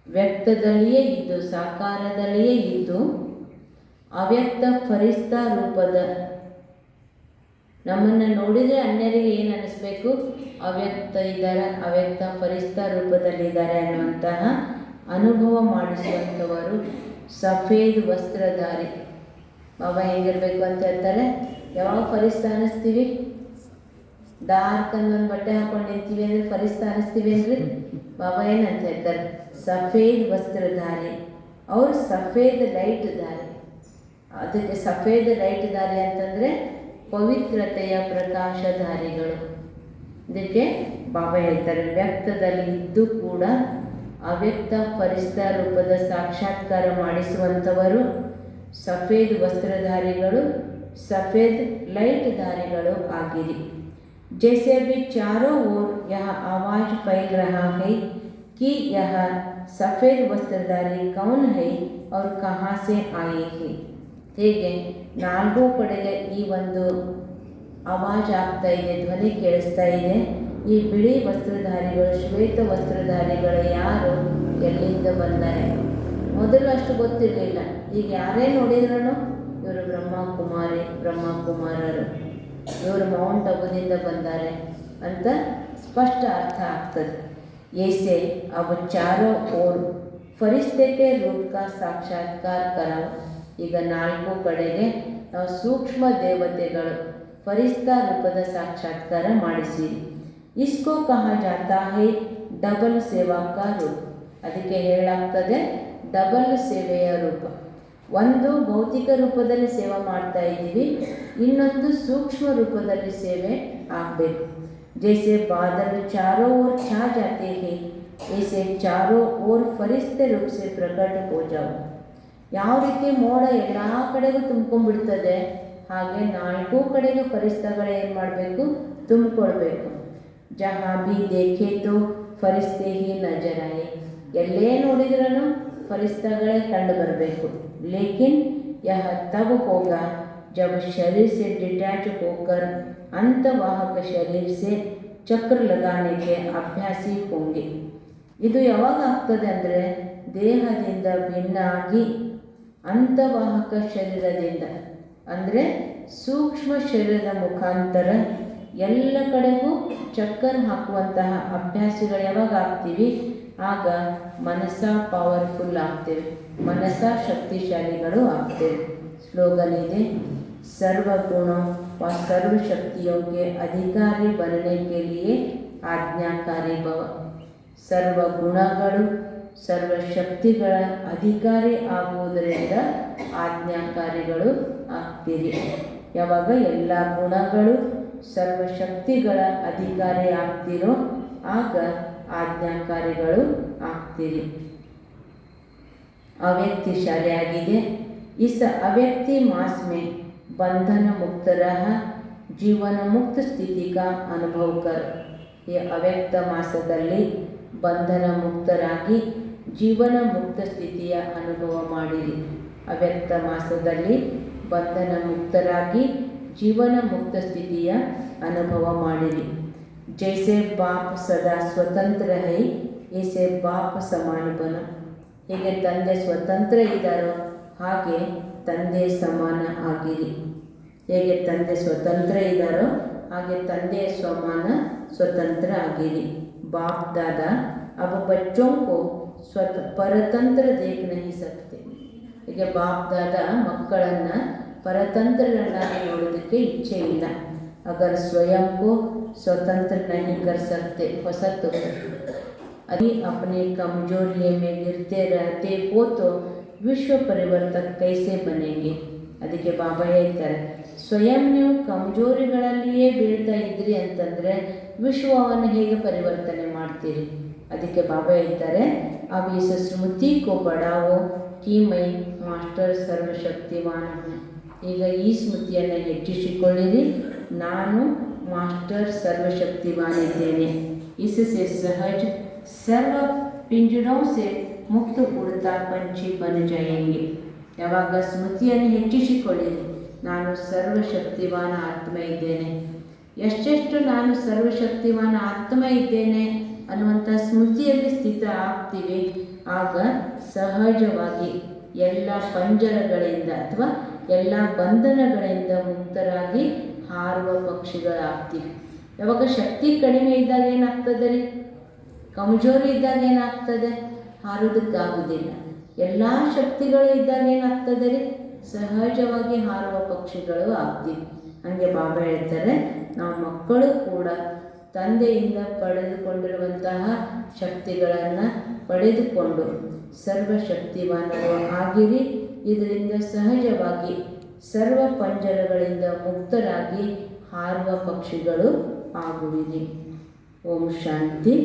ವ್ಯಕ್ತದಲ್ಲಿಯೇ ಇದ್ದು ಸಾಕಾರದಲ್ಲಿಯೇ ಇದ್ದು ಅವ್ಯಕ್ತ ಫರಿಸ್ತ ರೂಪದ ನಮ್ಮನ್ನು ನೋಡಿದರೆ ಅನ್ಯರಿಗೆ ಏನು ಅನ್ನಿಸ್ಬೇಕು ಅವ್ಯಕ್ತ ಇದ್ದಾರೆ, ಅವ್ಯಕ್ತ ಪರಿಸ್ಥ ರೂಪದಲ್ಲಿದ್ದಾರೆ ಅನ್ನುವಂತಹ ಅನುಭವ ಮಾಡಿಸುವಂಥವರು ಸಫೇದ್ ವಸ್ತ್ರಧಾರಿ. ಬಾಬಾ ಹೆಂಗಿರಬೇಕು ಅಂತ ಹೇಳ್ತಾರೆ, ಯಾವಾಗ ಫರಿಸ್ತ ಅನ್ನಿಸ್ತೀವಿ? ಡಾರ್ಕ್ ಒಂದು ಬಟ್ಟೆ ಹಾಕೊಂಡು ನಿಂತೀವಿ ಅಂದರೆ ಫರಿಸ್ತ ಅನ್ನಿಸ್ತೀವಿ ಅಂದರೆ ಬಾಬಾ ಏನಂತ ಹೇಳ್ತಾರೆ, ಸಫೇದ್ ವಸ್ತ್ರಧಾರಿ. ಅವ್ರು ಸಫೇದ್ ಲೈಟ್ ದಾರಿ ಅದಕ್ಕೆ ಸಫೇದ್ ಲೈಟ್ ದಾರಿ ಅಂತಂದರೆ ಪವಿತ್ರತೆಯ ಪ್ರಕಾಶಧಾರಿಗಳು. ಇದಕ್ಕೆ ಬಾಬಾ ಹೇಳ್ತಾರೆ ವ್ಯಕ್ತದಲ್ಲಿ ಇದ್ದು ಕೂಡ ಅವ್ಯಕ್ತ ಪರಿಸ್ಥ ರೂಪದ ಸಾಕ್ಷಾತ್ಕಾರ ಮಾಡಿಸುವಂಥವರು ಸಫೇದ್ ವಸ್ತ್ರಧಾರಿಗಳು ಸಫೇದ್ ಲೈಟ್ ಧಾರಿಗಳು ಆಗಿರಿ जैसे अभी चारों ओर यह आवाज़ फैल रहा है कि यह सफ़ेद वस्त्रधारी कौन है और कहाँ से आए हैं ಹೇಗೆ ನಾಲ್ಕು ಕಡೆಗೆ ಈ ಒಂದು ಆವಾಜ್ ಆಗ್ತಾ ಇದೆ ಧ್ವನಿ ಕೇಳಿಸ್ತಾ ಇದೆ ಈ ಬಿಳಿ ವಸ್ತ್ರಧಾರಿಗಳು ಶ್ವೇತ ವಸ್ತ್ರಧಾರಿಗಳು ಯಾರು ಎಲ್ಲಿಂದ ಬಂದರೆ ಮೊದಲು ಅಷ್ಟು ಗೊತ್ತಿರಲಿಲ್ಲ ಈಗ ಯಾರೇ ನೋಡಿದ್ರೂ ಇವರು ಬ್ರಹ್ಮಕುಮಾರಿ ಬ್ರಹ್ಮಕುಮಾರರು ಇವರು ಮೌಂಟ್ ಅಬುದಿಂದ ಬಂದ್ದಾರೆ ಅಂತ ಸ್ಪಷ್ಟ ಅರ್ಥ ಆಗ್ತದೆ ऐसे अब चारों ओर फरिश्ते के रूप का साक्षात्कार कराओ ಈಗ ನಾಲ್ಕು ಕಡೆಗೆ ನಾವು ಸೂಕ್ಷ್ಮ ದೇವತೆಗಳು ಫರಿಸ್ತಾ ರೂಪದ ಸಾಕ್ಷಾತ್ಕಾರ ಮಾಡಿಸಿರಿ ಇಸ್ಕೋ ಕಹ ಜಾತಾ ಹೇ ಡಬಲ್ ಸೇವಾ ಕಾ ರೂಪ ಅದಕ್ಕೆ ಹೇಳಲಾಗ್ತದೆ ಡಬಲ್ ಸೇವೆಯ ರೂಪ ಒಂದು ಭೌತಿಕ ರೂಪದಲ್ಲಿ ಸೇವೆ ಮಾಡ್ತಾ ಇದ್ದೀವಿ ಇನ್ನೊಂದು ಸೂಕ್ಷ್ಮ ರೂಪದಲ್ಲಿ ಸೇವೆ ಆಗಬೇಕು जैसे बादल चारों ओर छा जाते हैं ऐसे चारों ओर फरिश्ते रूप से प्रकट हो जाओ ಯಾವ ರೀತಿ ಮೋಡ ಎಲ್ಲ ಕಡೆಗೂ ತುಂಬ್ಕೊಂಡ್ಬಿಡ್ತದೆ ಹಾಗೆ ನಾಲ್ಕೂ ಕಡೆಗೂ ಫರಿಸ್ತಾಗಳು ಏನು ಮಾಡಬೇಕು? ತುಂಬಿಕೊಳ್ಬೇಕು. ಜಹಾ ಬಿ ದೇಖೇತು ತೋ ಫರಿಸ್ತೆ ಹಿ ನಜರಾಯಿ ಎಲ್ಲೇ ನೋಡಿದ್ರೂ ಫರಿಸ್ತಗಳೇ ಕಂಡು ಬರಬೇಕು. ಲೇಕಿನ್ ಯಹ ತಬ್ ಹೋಗ, ಜಬ್ ಶರೀರ್ ಸೆ ಡಿಟ್ಯಾಚ್ ಹೋಗರ್ ಅಂತವಾಹಕ ಶರೀರ್ ಸೆ ಚಕ್ರ ಲಗಾಣಿಕೆ ಅಭ್ಯಾಸಿ ಹೋಗಿ. ಇದು ಯಾವಾಗ ಆಗ್ತದೆ ಅಂದರೆ ದೇಹದಿಂದ ಭಿನ್ನಾಗಿ ಅಂತವಾಹಕ ಶರೀರದಿಂದ. ಅಂದರೆ ಸೂಕ್ಷ್ಮ ಶರೀರದ ಮುಖಾಂತರ ಎಲ್ಲ ಕಡೆಗೂ ಚಕ್ಕರ್ ಹಾಕುವಂತಹ ಅಭ್ಯಾಸಗಳು ಯಾವಾಗ ಆಗ್ತೀವಿ? ಆಗ ಮನಸ್ಸ ಪವರ್ಫುಲ್ ಆಗ್ತೇವೆ. ಮನಸ್ಸ ಶಕ್ತಿಶಾಲಿಗಳು ಆಗ್ತೇವೆ. ಸ್ಲೋಗನ್ ಇದೆ, ಸರ್ವಗುಣ ವ ಸರ್ವಶಕ್ತಿಯೋಗೆ ಅಧಿಕಾರಿ ಬರಲಿಕ್ಕೆ ಆಜ್ಞಾಕಾರಿ ಭವ. ಸರ್ವ ಗುಣಗಳು ಸರ್ವ ಶಕ್ತಿಗಳ ಅಧಿಕಾರಿ ಆಗುವುದರಿಂದ ಆಜ್ಞಾಕಾರಿಗಳು ಆಗ್ತೀರಿ. ಯಾವಾಗ ಎಲ್ಲ ಗುಣಗಳು ಸರ್ವಶಕ್ತಿಗಳ ಅಧಿಕಾರಿ ಆಗ್ತಿರೋ ಆಗ ಆಜ್ಞಾಕಾರಿಗಳು ಆಗ್ತೀರಿ. ಅವ್ಯಕ್ತಿ ಶಾಲೆಯಾಗಿದೆ. ಇಸ ಅವ್ಯಕ್ತಿ ಮಾಸ್ಮೆ ಬಂಧನ ಮುಕ್ತರ ಜೀವನ ಮುಕ್ತ ಸ್ಥಿತಿಗ ಅನುಭವಕರ್. ಈ ಅವ್ಯಕ್ತ ಮಾಸದಲ್ಲಿ ಬಂಧನ ಮುಕ್ತರಾಗಿ ಜೀವನ ಮುಕ್ತ ಸ್ಥಿತಿಯ ಅನುಭವ ಮಾಡಿರಿ. ಅವ್ಯಕ್ತ ಮಾಸದಲ್ಲಿ ಬಂಧನ ಮುಕ್ತರಾಗಿ ಜೀವನ ಮುಕ್ತ ಸ್ಥಿತಿಯ ಅನುಭವ ಮಾಡಿರಿ ಜೈಸೆ ಬಾಪ್ ಸದಾ ಸ್ವತಂತ್ರ ಹೈ ಏಸೆ ಬಾಪ್ ಸಮಾನ ಬನ ಹೇಗೆ ತಂದೆ ಸ್ವತಂತ್ರ ಇದ್ದಾರೋ ಹಾಗೆ ತಂದೆ ಸಮಾನ ಆಗಿರಿ ಹೇಗೆ ತಂದೆ ಸ್ವತಂತ್ರ ಇದ್ದಾರೋ ಹಾಗೆ ತಂದೆಯ ಸಮಾನ ಸ್ವತಂತ್ರ ಆಗಿರಿ ಬಾಪ್ ದಾದ अब बच्चों को स्वत परतंत्र देख नहीं सकते ಹೀಗೆ ಬಾಪ್ ದಾದ ಮಕ್ಕಳನ್ನು ಪರತಂತ್ರಗಳನ್ನಾಗಿ ನೋಡೋದಕ್ಕೆ ಇಚ್ಛೆ ಇಲ್ಲ ಅಗರ್ ಸ್ವಯಂಗೂ ಸ್ವತಂತ್ರ नहीं कर सकते ಹೊಸತು अभी अपनी कमजोरी में गिरते रहते हो तो ವಿಶ್ವ ಪರಿವರ್ತಕ ಕೈಸೆ ಬನೆಂಗೆ ಅದಕ್ಕೆ ಬಾಬಾ ಹೇಳ್ತಾರೆ ಸ್ವಯಂ ನೀವು ಕಮಜೋರಿಗಳಲ್ಲಿಯೇ ಬೀಳ್ತಾ ಇದ್ರಿ ಅಂತಂದರೆ ವಿಶ್ವವನ್ನು ಹೇಗೆ ಪರಿವರ್ತನೆ ಮಾಡ್ತೀರಿ ಅದಕ್ಕೆ ಬಾಬಾ ಹೇಳ್ತಾರೆ ಅವ್ ಇಸ ಸ್ಮೃತಿ ಕೋ ಬಡಾವೋ ಕಿ ಮೈ ಮಾಸ್ಟರ್ ಸರ್ವಶಕ್ತಿವಾನ ಈಗ ಈ ಸ್ಮೃತಿಯನ್ನು ಹೆಚ್ಚಿಸಿಕೊಳ್ಳಿರಿ ನಾನು ಮಾಸ್ಟರ್ ಸರ್ವಶಕ್ತಿವಾನಿದ್ದೇನೆ इससे सहज सर्व पिंजरों से ಮುಕ್ತ ಉಡ್ತಾ ಪಂಚಿ ಬನ ಜಾಯಂಗೆ ಯಾವಾಗ ಸ್ಮೃತಿಯನ್ನು ಹೆಚ್ಚಿಸಿಕೊಳ್ಳಿರಿ ನಾನು ಸರ್ವಶಕ್ತಿವಾನ ಆತ್ಮ ಇದ್ದೇನೆ ಎಷ್ಟೆಷ್ಟು ನಾನು ಸರ್ವಶಕ್ತಿವಾನ ಆತ್ಮ ಇದ್ದೇನೆ ಅನ್ನುವಂಥ ಸ್ಮೃತಿಯಲ್ಲಿ ಸ್ಥಿತ ಆಗ್ತೀವಿ ಆಗ ಸಹಜವಾಗಿ ಎಲ್ಲ ಪಂಜರಗಳಿಂದ ಅಥವಾ ಎಲ್ಲ ಬಂಧನಗಳಿಂದ ಮುಕ್ತರಾಗಿ ಹಾರುವ ಪಕ್ಷಿಗಳಾಗ್ತೀವಿ. ಯಾವಾಗ ಶಕ್ತಿ ಕಡಿಮೆ ಇದ್ದಾಗ ಏನಾಗ್ತದೆ ರೀ? ಕಮಜೋರಿ ಇದ್ದಾಗ ಏನಾಗ್ತದೆ? ಹಾರೋದಕ್ಕಾಗುವುದಿಲ್ಲ ಎಲ್ಲ ಶಕ್ತಿಗಳು ಇದ್ದಾಗ ಏನಾಗ್ತದೆ ರೀ? ಸಹಜವಾಗಿ ಹಾರುವ ಪಕ್ಷಿಗಳು ಆಗ್ತೀವಿ. ಹಾಗೆ ಬಾಬಾ ಹೇಳ್ತಾರೆ, ನಾವು ಮಕ್ಕಳು ಕೂಡ ತಂದೆಯಿಂದ ಪಡೆದುಕೊಂಡಿರುವಂತಹ ಶಕ್ತಿಗಳನ್ನು ಪಡೆದುಕೊಂಡು ಸರ್ವಶಕ್ತಿವಾನರು ಆಗಿರಿ. ಇದರಿಂದ ಸಹಜವಾಗಿ ಸರ್ವ ಪಂಜರಗಳಿಂದ ಮುಕ್ತರಾಗಿ ಹಾರುವ ಪಕ್ಷಿಗಳು ಆಗುವಿರಿ. ಓಂ ಶಾಂತಿ.